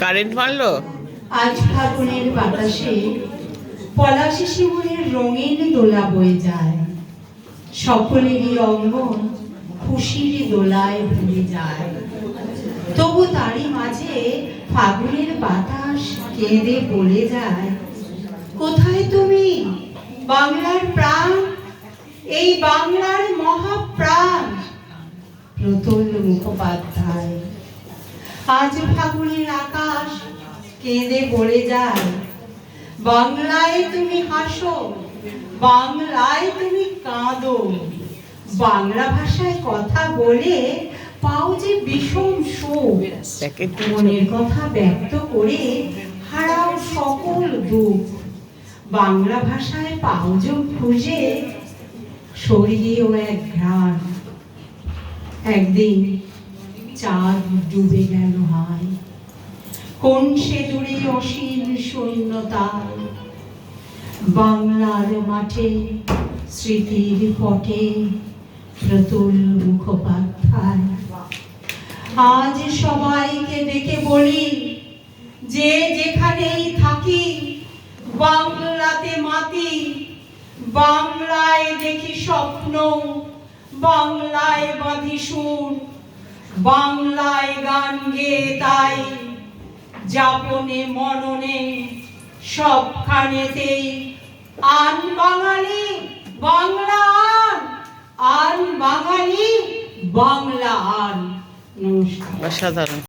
Current মারলো? আজ ফাগুনের বাতাসে পলাশি শিমুলের রঙিন দোলা বয়ে যায়। সকলেরই অঙ্গন খুশির দোলায় ভুলে যায়। তবু তারই মাঝে ফাগুনের বাতাস কেঁদে বলে যায়। কোথায় তুমি? বাংলার প্রাণ? এই বাংলার মহাপ্রাণ? প্রতুল মুখোপাধ্যায়, আজ ফাগুনের আকাশ কেঁদে বলে যায়। বাংলায় তুমি হাসো, বাংলায় তুমি কাঁদো। বাংলা ভাষায় কথা বলে পাও যে বিষম প্যাকেট মনের কথা ব্যক্ত করে হারাও সকল দুঃখ। বাংলা ভাষায় যে খুঁজে স্বর্গীয় এক ঘ্রাণ। একদিন চাঁদ ডুবে গেল হায়। কোন সে দূরে অসীম শূন্যতা? বাংলার মাঠে স্মৃতির পটে প্রতুল মুখোপাধ্যায়। আজ সবাইকে ডেকে বলি, যে যেখানেই থাকি, বাংলাতে মাতি। বাংলায় দেখি স্বপ্ন, বাংলায় বাঁধি সুর, বাংলায় গান গেয়ে তাই। যাপনে মননে সবখানেতেই আন বাঙালি বাংলা, আন বাঙালি বাংলা। Başa darın.